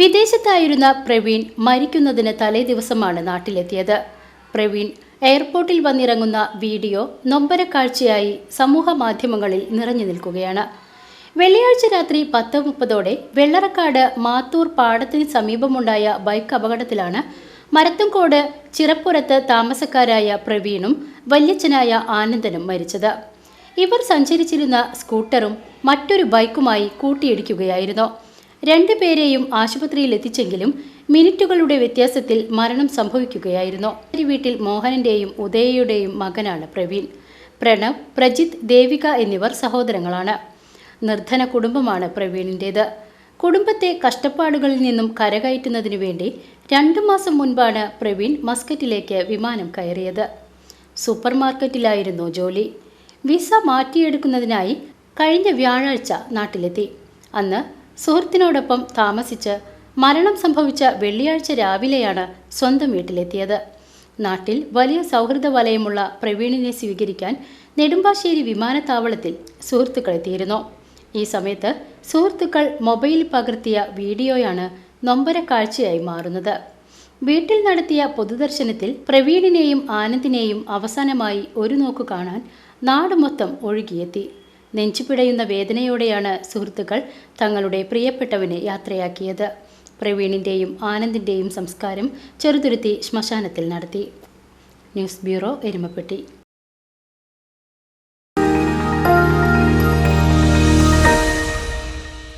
വിദേശത്തായിരുന്ന പ്രവീൺ മരിക്കുന്നതിന് തലേ ദിവസമാണ് നാട്ടിലെത്തിയത്. പ്രവീൺ എയർപോർട്ടിൽ വന്നിറങ്ങുന്ന വീഡിയോ നൊമ്പരക്കാഴ്ചയായി സമൂഹ മാധ്യമങ്ങളിൽ നിറഞ്ഞു നിൽക്കുകയാണ്. വെള്ളിയാഴ്ച രാത്രി പത്ത് മുപ്പതോടെ വെള്ളറക്കാട് മാത്തൂർ പാടത്തിന് സമീപമുണ്ടായ ബൈക്ക് അപകടത്തിലാണ് മരത്തുംകോട് ചിറപ്പുറത്ത് താമസക്കാരായ പ്രവീണും വല്യച്ഛനായ ആനന്ദനും മരിച്ചത്. ഇവർ സഞ്ചരിച്ചിരുന്ന സ്കൂട്ടറും മറ്റൊരു ബൈക്കുമായി കൂട്ടിയിടിക്കുകയായിരുന്നു. രണ്ടുപേരെയും ആശുപത്രിയിൽ എത്തിച്ചെങ്കിലും മിനിറ്റുകളുടെ വ്യത്യാസത്തിൽ മരണം സംഭവിക്കുകയായിരുന്നു. വീട്ടിൽ മോഹനന്റെയും ഉദയയുടെയും മകനാണ് പ്രവീൺ. പ്രണവ് പ്രജിത് ദേവിക എന്നിവർ സഹോദരങ്ങളാണ്. നിർധന കുടുംബമാണ് പ്രവീണിന്റേത് കുടുംബത്തെ കഷ്ടപ്പാടുകളിൽ നിന്നും കരകയറ്റുന്നതിനു വേണ്ടി രണ്ടു മാസം മുൻപാണ് പ്രവീൺ മസ്കറ്റിലേക്ക് വിമാനം കയറിയത്. സൂപ്പർ മാർക്കറ്റിലായിരുന്നു ജോലി. വിസ മാറ്റിയെടുക്കുന്നതിനായി കഴിഞ്ഞ വ്യാഴാഴ്ച നാട്ടിലെത്തി. അന്ന് സുഹൃത്തിനോടൊപ്പം താമസിച്ച് മരണം സംഭവിച്ച വെള്ളിയാഴ്ച രാവിലെയാണ് സ്വന്തം വീട്ടിലെത്തിയത്. നാട്ടിൽ വലിയ സൗഹൃദ വലയമുള്ള പ്രവീണിനെ സ്വീകരിക്കാൻ നെടുമ്പാശ്ശേരി വിമാനത്താവളത്തിൽ സുഹൃത്തുക്കൾ എത്തിയിരുന്നു. ഈ സമയത്ത് സുഹൃത്തുക്കൾ മൊബൈൽ പകർത്തിയ വീഡിയോയാണ് നൊമ്പര കാഴ്ചയായി മാറുന്നത്. വീട്ടിൽ നടത്തിയ പൊതുദർശനത്തിൽ പ്രവീണിനെയും ആനന്ദിനെയും അവസാനമായി ഒരു നോക്ക് കാണാൻ നാട് മൊത്തം ഒഴുകിയെത്തി. നെഞ്ചുപിടയുന്ന വേദനയോടെയാണ് സുഹൃത്തുക്കൾ തങ്ങളുടെ പ്രിയപ്പെട്ടവനെ യാത്രയാക്കിയത്. പ്രവീണിന്റെയും ആനന്ദിന്റെയും സംസ്കാരം ചെറുതുരുത്തി ശ്മശാനത്തിൽ നടത്തി. News bureau Erumapetty.